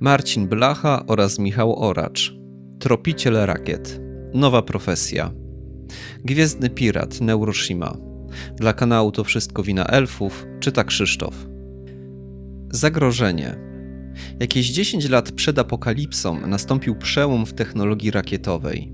Marcin Blacha oraz Michał Oracz. Tropiciel rakiet. Nowa profesja. Gwiezdny pirat Neuroshima. Dla kanału To Wszystko Wina Elfów czyta Krzysztof. Zagrożenie. Jakieś 10 lat przed apokalipsą nastąpił przełom w technologii rakietowej.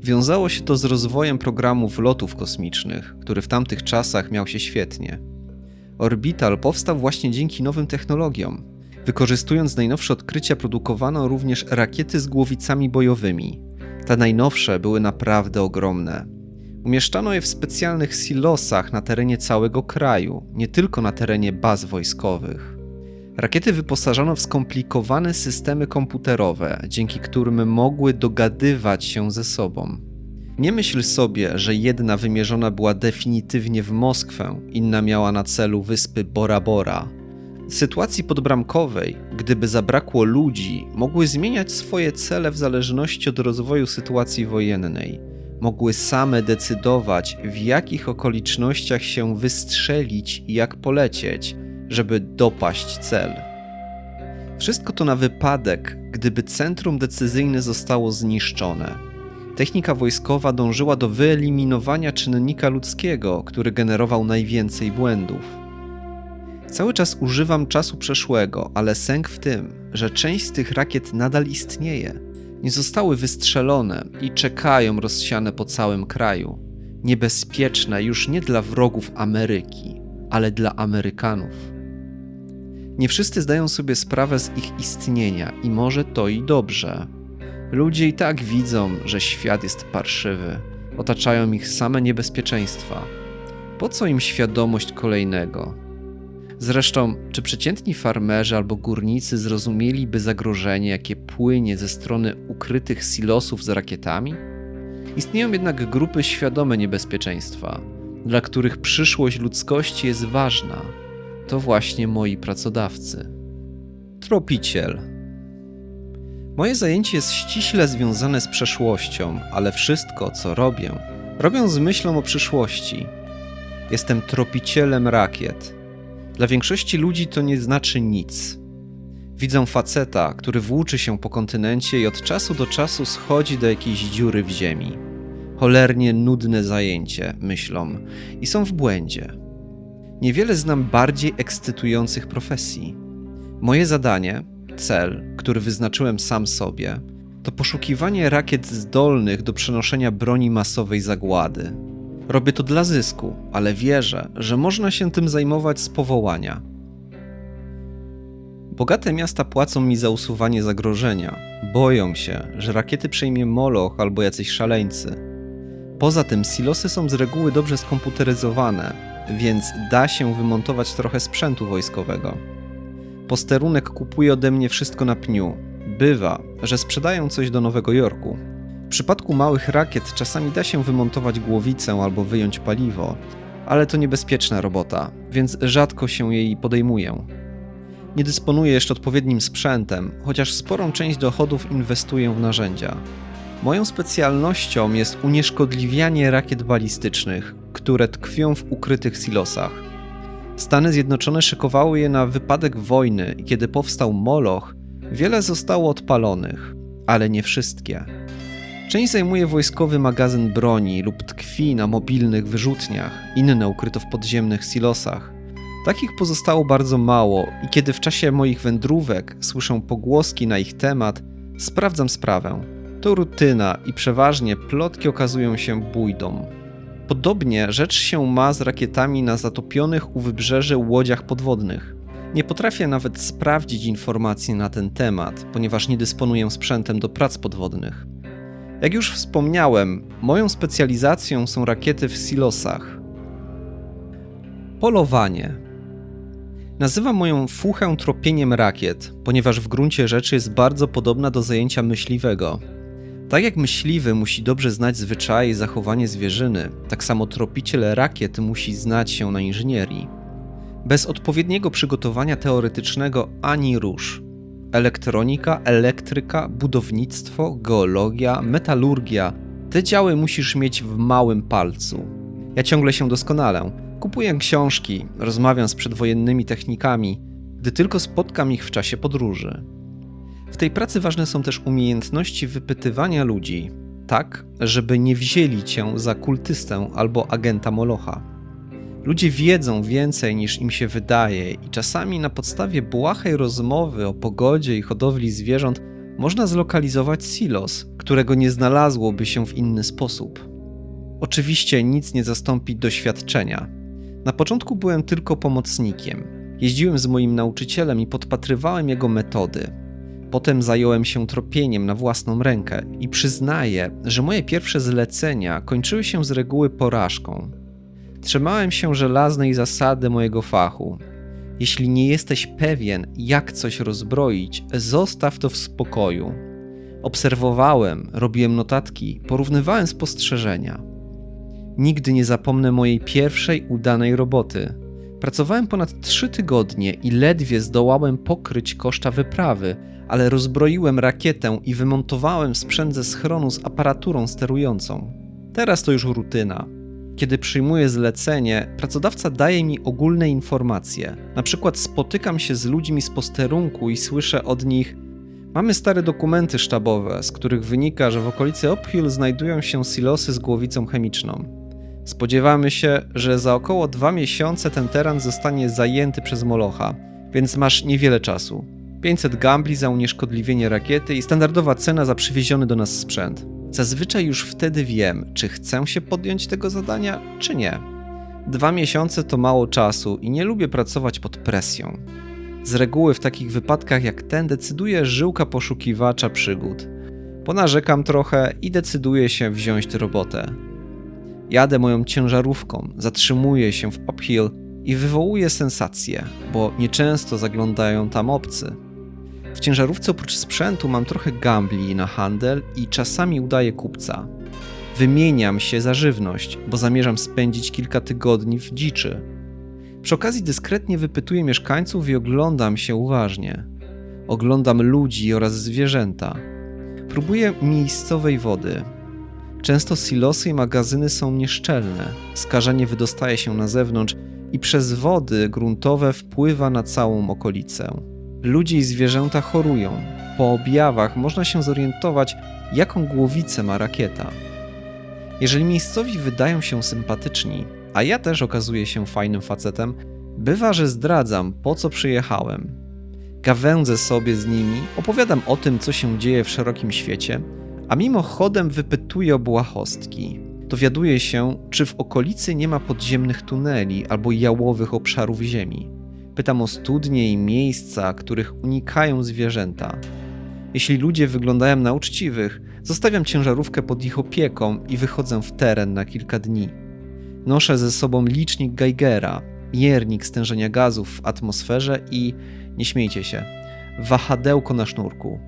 Wiązało się to z rozwojem programów lotów kosmicznych, który w tamtych czasach miał się świetnie. Orbital powstał właśnie dzięki nowym technologiom. Wykorzystując najnowsze odkrycia, produkowano również rakiety z głowicami bojowymi. Te najnowsze były naprawdę ogromne. Umieszczano je w specjalnych silosach na terenie całego kraju, nie tylko na terenie baz wojskowych. Rakiety wyposażono w skomplikowane systemy komputerowe, dzięki którym mogły dogadywać się ze sobą. Nie myśl sobie, że jedna wymierzona była definitywnie w Moskwę, inna miała na celu wyspy Bora Bora. Sytuacji podbramkowej, gdyby zabrakło ludzi, mogły zmieniać swoje cele w zależności od rozwoju sytuacji wojennej. Mogły same decydować, w jakich okolicznościach się wystrzelić i jak polecieć, żeby dopaść cel. Wszystko to na wypadek, gdyby centrum decyzyjne zostało zniszczone. Technika wojskowa dążyła do wyeliminowania czynnika ludzkiego, który generował najwięcej błędów. Cały czas używam czasu przeszłego, ale sęk w tym, że część z tych rakiet nadal istnieje. Nie zostały wystrzelone i czekają rozsiane po całym kraju. Niebezpieczne już nie dla wrogów Ameryki, ale dla Amerykanów. Nie wszyscy zdają sobie sprawę z ich istnienia i może to i dobrze. Ludzie i tak widzą, że świat jest parszywy. Otaczają ich same niebezpieczeństwa. Po co im świadomość kolejnego? Zresztą, czy przeciętni farmerzy albo górnicy zrozumieliby zagrożenie, jakie płynie ze strony ukrytych silosów z rakietami? Istnieją jednak grupy świadome niebezpieczeństwa, dla których przyszłość ludzkości jest ważna. To właśnie moi pracodawcy. Tropiciel. Moje zajęcie jest ściśle związane z przeszłością, ale wszystko, co robię, robię z myślą o przyszłości. Jestem tropicielem rakiet dla większości ludzi to nie znaczy nic. Widzą faceta, który włóczy się po kontynencie i od czasu do czasu schodzi do jakiejś dziury w ziemi. Cholernie nudne zajęcie, myślą, i są w błędzie. Niewiele znam bardziej ekscytujących profesji. Moje zadanie, cel, który wyznaczyłem sam sobie, to poszukiwanie rakiet zdolnych do przenoszenia broni masowej zagłady. Robię to dla zysku, ale wierzę, że można się tym zajmować z powołania. Bogate miasta płacą mi za usuwanie zagrożenia. Boją się, że rakiety przejmie Moloch albo jacyś szaleńcy. Poza tym silosy są z reguły dobrze skomputeryzowane, więc da się wymontować trochę sprzętu wojskowego. Posterunek kupuje ode mnie wszystko na pniu. Bywa, że sprzedają coś do Nowego Jorku, w przypadku małych rakiet czasami da się wymontować głowicę albo wyjąć paliwo, ale to niebezpieczna robota, więc rzadko się jej podejmuję. Nie dysponuję jeszcze odpowiednim sprzętem, chociaż sporą część dochodów inwestuję w narzędzia. Moją specjalnością jest unieszkodliwianie rakiet balistycznych, które tkwią w ukrytych silosach. Stany Zjednoczone szykowały je na wypadek wojny i kiedy powstał Moloch, wiele zostało odpalonych, ale nie wszystkie. Część zajmuje wojskowy magazyn broni lub tkwi na mobilnych wyrzutniach, inne ukryto w podziemnych silosach. Takich pozostało bardzo mało i kiedy w czasie moich wędrówek słyszę pogłoski na ich temat, sprawdzam sprawę. To rutyna i przeważnie plotki okazują się bójdą. Podobnie rzecz się ma z rakietami na zatopionych u wybrzeży łodziach podwodnych. Nie potrafię nawet sprawdzić informacji na ten temat, ponieważ nie dysponuję sprzętem do prac podwodnych. Jak już wspomniałem, moją specjalizacją są rakiety w silosach. Polowanie. Nazywam moją fuchę tropieniem rakiet, ponieważ w gruncie rzeczy jest bardzo podobna do zajęcia myśliwego. Tak jak myśliwy musi dobrze znać zwyczaje i zachowanie zwierzyny, tak samo tropiciel rakiet musi znać się na inżynierii. Bez odpowiedniego przygotowania teoretycznego ani rusz elektronika, elektryka, budownictwo, geologia, metalurgia. Te działy musisz mieć w małym palcu. Ja ciągle się doskonalę. Kupuję książki, rozmawiam z przedwojennymi technikami, gdy tylko spotkam ich w czasie podróży. W tej pracy ważne są też umiejętności wypytywania ludzi, tak, żeby nie wzięli cię za kultystę albo agenta Molocha. Ludzie wiedzą więcej niż im się wydaje, i czasami na podstawie błahej rozmowy o pogodzie i hodowli zwierząt można zlokalizować silos, którego nie znalazłoby się w inny sposób. Oczywiście nic nie zastąpi doświadczenia. Na początku byłem tylko pomocnikiem. Jeździłem z moim nauczycielem i podpatrywałem jego metody. Potem zająłem się tropieniem na własną rękę i przyznaję, że moje pierwsze zlecenia kończyły się z reguły porażką. Trzymałem się żelaznej zasady mojego fachu. Jeśli nie jesteś pewien, jak coś rozbroić, zostaw to w spokoju. Obserwowałem, robiłem notatki, porównywałem spostrzeżenia. Nigdy nie zapomnę mojej pierwszej udanej roboty. Pracowałem ponad trzy tygodnie i ledwie zdołałem pokryć koszta wyprawy, ale rozbroiłem rakietę i wymontowałem sprzęt ze schronu z aparaturą sterującą. Teraz to już rutyna. Kiedy przyjmuję zlecenie, pracodawca daje mi ogólne informacje. Na przykład spotykam się z ludźmi z posterunku i słyszę od nich: Mamy stare dokumenty sztabowe, z których wynika, że w okolicy Uphill znajdują się silosy z głowicą chemiczną. Spodziewamy się, że za około dwa miesiące ten teren zostanie zajęty przez Molocha, więc masz niewiele czasu. 500 gambli za unieszkodliwienie rakiety i standardowa cena za przywieziony do nas sprzęt. Zazwyczaj już wtedy wiem, czy chcę się podjąć tego zadania, czy nie. Dwa miesiące to mało czasu i nie lubię pracować pod presją. Z reguły w takich wypadkach jak ten decyduje żyłka poszukiwacza przygód. Ponarzekam trochę i decyduję się wziąć tę robotę. Jadę moją ciężarówką, zatrzymuję się w uphill i wywołuję sensację, bo nieczęsto zaglądają tam obcy. W ciężarówce oprócz sprzętu mam trochę gambli na handel i czasami udaję kupca. Wymieniam się za żywność, bo zamierzam spędzić kilka tygodni w dziczy. Przy okazji dyskretnie wypytuję mieszkańców i oglądam się uważnie. Oglądam ludzi oraz zwierzęta. Próbuję miejscowej wody. Często silosy i magazyny są nieszczelne. Skażenie wydostaje się na zewnątrz i przez wody gruntowe wpływa na całą okolicę. Ludzie i zwierzęta chorują. Po objawach można się zorientować, jaką głowicę ma rakieta. Jeżeli miejscowi wydają się sympatyczni, a ja też okazuję się fajnym facetem, bywa, że zdradzam, po co przyjechałem. Gawędzę sobie z nimi, opowiadam o tym, co się dzieje w szerokim świecie, a mimochodem wypytuję o błahostki. Dowiaduję się, czy w okolicy nie ma podziemnych tuneli albo jałowych obszarów ziemi. Pytam o studnie i miejsca, których unikają zwierzęta. Jeśli ludzie wyglądają na uczciwych, zostawiam ciężarówkę pod ich opieką i wychodzę w teren na kilka dni. Noszę ze sobą licznik Geigera, miernik stężenia gazów w atmosferze i, nie śmiejcie się, wahadełko na sznurku.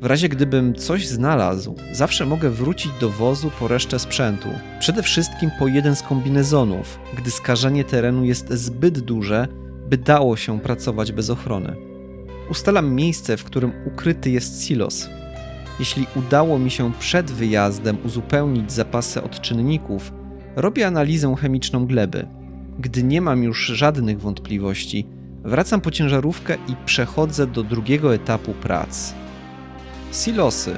W razie gdybym coś znalazł, zawsze mogę wrócić do wozu po resztę sprzętu. Przede wszystkim po jeden z kombinezonów, gdy skażenie terenu jest zbyt duże, by dało się pracować bez ochrony. Ustalam miejsce, w którym ukryty jest silos. Jeśli udało mi się przed wyjazdem uzupełnić zapasy odczynników, robię analizę chemiczną gleby. Gdy nie mam już żadnych wątpliwości, wracam po ciężarówkę i przechodzę do drugiego etapu prac. Silosy.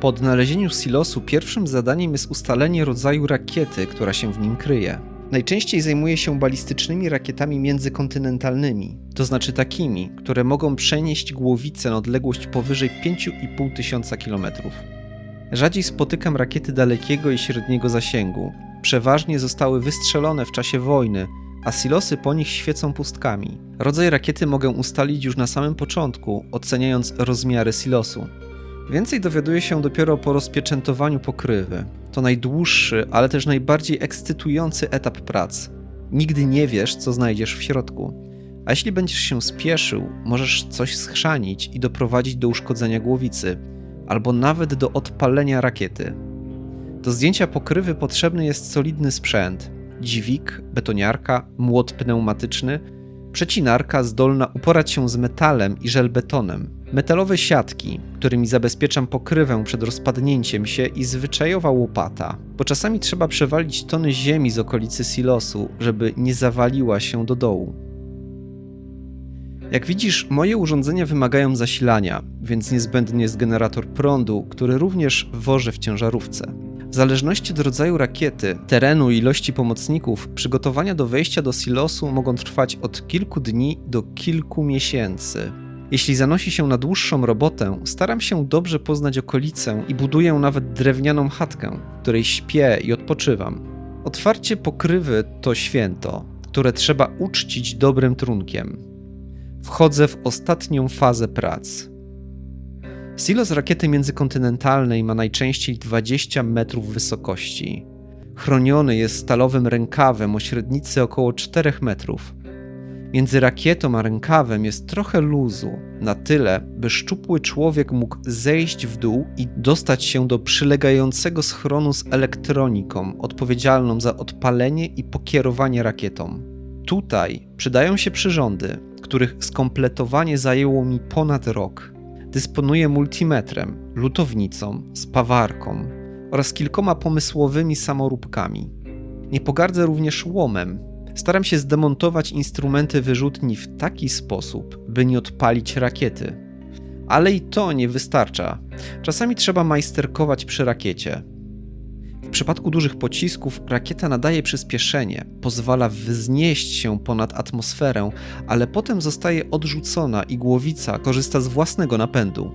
Po odnalezieniu silosu pierwszym zadaniem jest ustalenie rodzaju rakiety, która się w nim kryje. Najczęściej zajmuje się balistycznymi rakietami międzykontynentalnymi, to znaczy takimi, które mogą przenieść głowicę na odległość powyżej 5,5 tysiąca kilometrów. Rzadziej spotykam rakiety dalekiego i średniego zasięgu. Przeważnie zostały wystrzelone w czasie wojny, a silosy po nich świecą pustkami. Rodzaj rakiety mogę ustalić już na samym początku, oceniając rozmiary silosu. Więcej dowiaduję się dopiero po rozpieczętowaniu pokrywy. To najdłuższy, ale też najbardziej ekscytujący etap prac. Nigdy nie wiesz, co znajdziesz w środku. A jeśli będziesz się spieszył, możesz coś schrzanić i doprowadzić do uszkodzenia głowicy, albo nawet do odpalenia rakiety. Do zdjęcia pokrywy potrzebny jest solidny sprzęt: dźwig, betoniarka, młot pneumatyczny, przecinarka zdolna uporać się z metalem i żelbetonem, metalowe siatki, którymi zabezpieczam pokrywę przed rozpadnięciem się i zwyczajowa łopata, bo czasami trzeba przewalić tony ziemi z okolicy silosu, żeby nie zawaliła się do dołu. Jak widzisz, moje urządzenia wymagają zasilania, więc niezbędny jest generator prądu, który również wożę w ciężarówce. W zależności od rodzaju rakiety, terenu i ilości pomocników, przygotowania do wejścia do silosu mogą trwać od kilku dni do kilku miesięcy. Jeśli zanosi się na dłuższą robotę, staram się dobrze poznać okolicę i buduję nawet drewnianą chatkę, w której śpię i odpoczywam. Otwarcie pokrywy to święto, które trzeba uczcić dobrym trunkiem. Wchodzę w ostatnią fazę prac. Silos rakiety międzykontynentalnej ma najczęściej 20 metrów wysokości. Chroniony jest stalowym rękawem o średnicy około 4 metrów. Między rakietą a rękawem jest trochę luzu, na tyle, by szczupły człowiek mógł zejść w dół i dostać się do przylegającego schronu z elektroniką odpowiedzialną za odpalenie i pokierowanie rakietą. Tutaj przydają się przyrządy, których skompletowanie zajęło mi ponad rok. Dysponuję multimetrem, lutownicą, spawarką oraz kilkoma pomysłowymi samoróbkami. Nie pogardzę również łomem. Staram się zdemontować instrumenty wyrzutni w taki sposób, by nie odpalić rakiety. Ale i to nie wystarcza. Czasami trzeba majsterkować przy rakiecie. W przypadku dużych pocisków rakieta nadaje przyspieszenie, pozwala wznieść się ponad atmosferę, ale potem zostaje odrzucona i głowica korzysta z własnego napędu.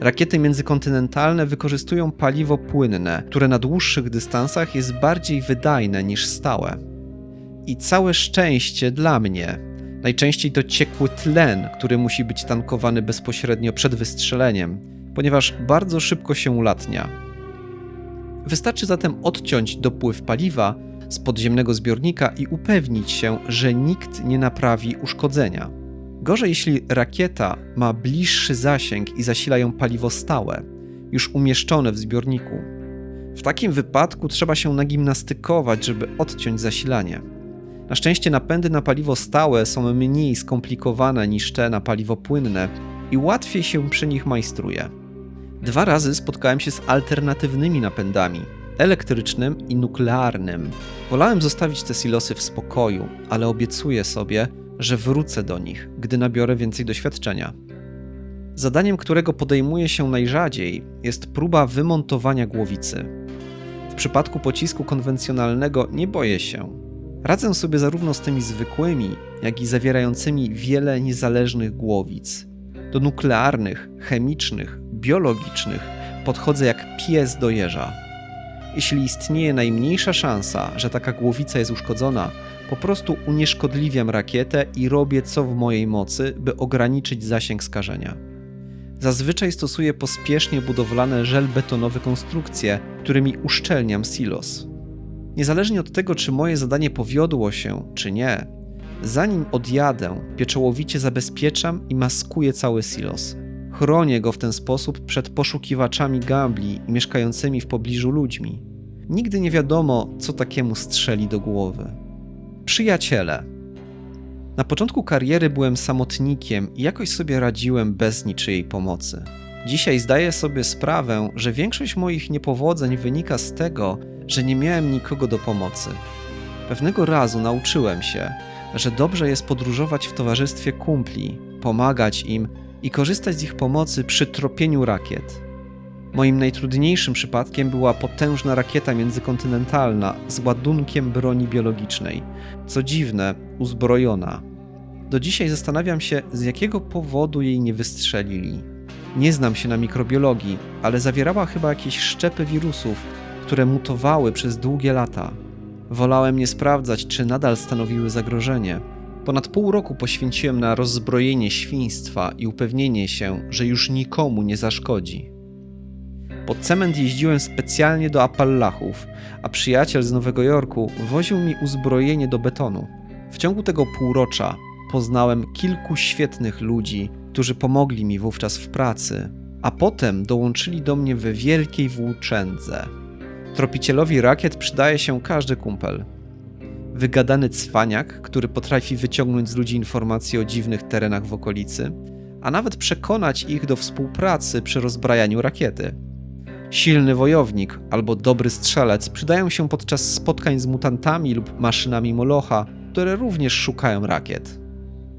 Rakiety międzykontynentalne wykorzystują paliwo płynne, które na dłuższych dystansach jest bardziej wydajne niż stałe. I całe szczęście dla mnie. Najczęściej to ciekły tlen, który musi być tankowany bezpośrednio przed wystrzeleniem, ponieważ bardzo szybko się ulatnia. Wystarczy zatem odciąć dopływ paliwa z podziemnego zbiornika i upewnić się, że nikt nie naprawi uszkodzenia. Gorzej, jeśli rakieta ma bliższy zasięg i zasila ją paliwo stałe, już umieszczone w zbiorniku. W takim wypadku trzeba się nagimnastykować, żeby odciąć zasilanie. Na szczęście napędy na paliwo stałe są mniej skomplikowane niż te na paliwo płynne i łatwiej się przy nich majstruje. Dwa razy spotkałem się z alternatywnymi napędami elektrycznym i nuklearnym. Wolałem zostawić te silosy w spokoju, ale obiecuję sobie, że wrócę do nich, gdy nabiorę więcej doświadczenia. Zadaniem, którego podejmuję się najrzadziej, jest próba wymontowania głowicy. W przypadku pocisku konwencjonalnego nie boję się. Radzę sobie zarówno z tymi zwykłymi, jak i zawierającymi wiele niezależnych głowic. Do nuklearnych, chemicznych, biologicznych podchodzę jak pies do jeża. Jeśli istnieje najmniejsza szansa, że taka głowica jest uszkodzona, po prostu unieszkodliwiam rakietę i robię co w mojej mocy, by ograniczyć zasięg skażenia. Zazwyczaj stosuję pospiesznie budowlane żelbetonowe konstrukcje, którymi uszczelniam silos. Niezależnie od tego, czy moje zadanie powiodło się, czy nie, zanim odjadę, pieczołowicie zabezpieczam i maskuję cały silos. Chronię go w ten sposób przed poszukiwaczami gambli i mieszkającymi w pobliżu ludźmi. Nigdy nie wiadomo, co takiemu strzeli do głowy. Przyjaciele. Na początku kariery byłem samotnikiem i jakoś sobie radziłem bez niczyjej pomocy. Dzisiaj zdaję sobie sprawę, że większość moich niepowodzeń wynika z tego, że nie miałem nikogo do pomocy. Pewnego razu nauczyłem się, że dobrze jest podróżować w towarzystwie kumpli, pomagać im i korzystać z ich pomocy przy tropieniu rakiet. Moim najtrudniejszym przypadkiem była potężna rakieta międzykontynentalna z ładunkiem broni biologicznej. Co dziwne, uzbrojona. Do dzisiaj zastanawiam się, z jakiego powodu jej nie wystrzelili. Nie znam się na mikrobiologii, ale zawierała chyba jakieś szczepy wirusów, które mutowały przez długie lata. Wolałem nie sprawdzać, czy nadal stanowiły zagrożenie. Ponad pół roku poświęciłem na rozzbrojenie świństwa i upewnienie się, że już nikomu nie zaszkodzi. Pod cement jeździłem specjalnie do Appalachów, a przyjaciel z Nowego Jorku woził mi uzbrojenie do betonu. W ciągu tego półrocza poznałem kilku świetnych ludzi, którzy pomogli mi wówczas w pracy, a potem dołączyli do mnie we wielkiej włóczędze. Tropicielowi rakiet przydaje się każdy kumpel wygadany cwaniak, który potrafi wyciągnąć z ludzi informacje o dziwnych terenach w okolicy, a nawet przekonać ich do współpracy przy rozbrajaniu rakiety. Silny wojownik albo dobry strzelec przydają się podczas spotkań z mutantami lub maszynami Molocha, które również szukają rakiet.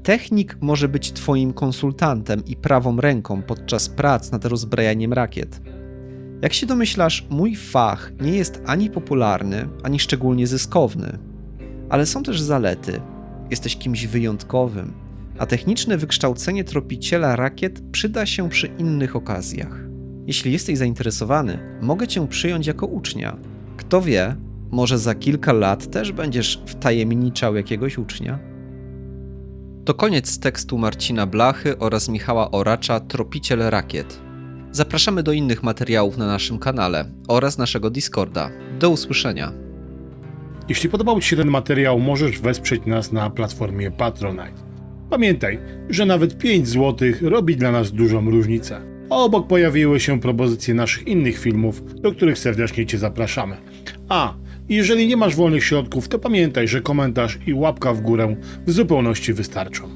Technik może być Twoim konsultantem i prawą ręką podczas prac nad rozbrajaniem rakiet. Jak się domyślasz, mój fach nie jest ani popularny, ani szczególnie zyskowny. Ale są też zalety. Jesteś kimś wyjątkowym, a techniczne wykształcenie tropiciela rakiet przyda się przy innych okazjach. Jeśli jesteś zainteresowany, mogę cię przyjąć jako ucznia. Kto wie, może za kilka lat też będziesz wtajemniczał jakiegoś ucznia? To koniec tekstu Marcina Blachy oraz Michała Oracza Tropiciel Rakiet. Zapraszamy do innych materiałów na naszym kanale oraz naszego Discorda. Do usłyszenia. Jeśli podobał Ci się ten materiał, możesz wesprzeć nas na platformie Patronite. Pamiętaj, że nawet 5 zł robi dla nas dużą różnicę. A obok pojawiły się propozycje naszych innych filmów, do których serdecznie Cię zapraszamy. A, jeżeli nie masz wolnych środków, to pamiętaj, że komentarz i łapka w górę w zupełności wystarczą.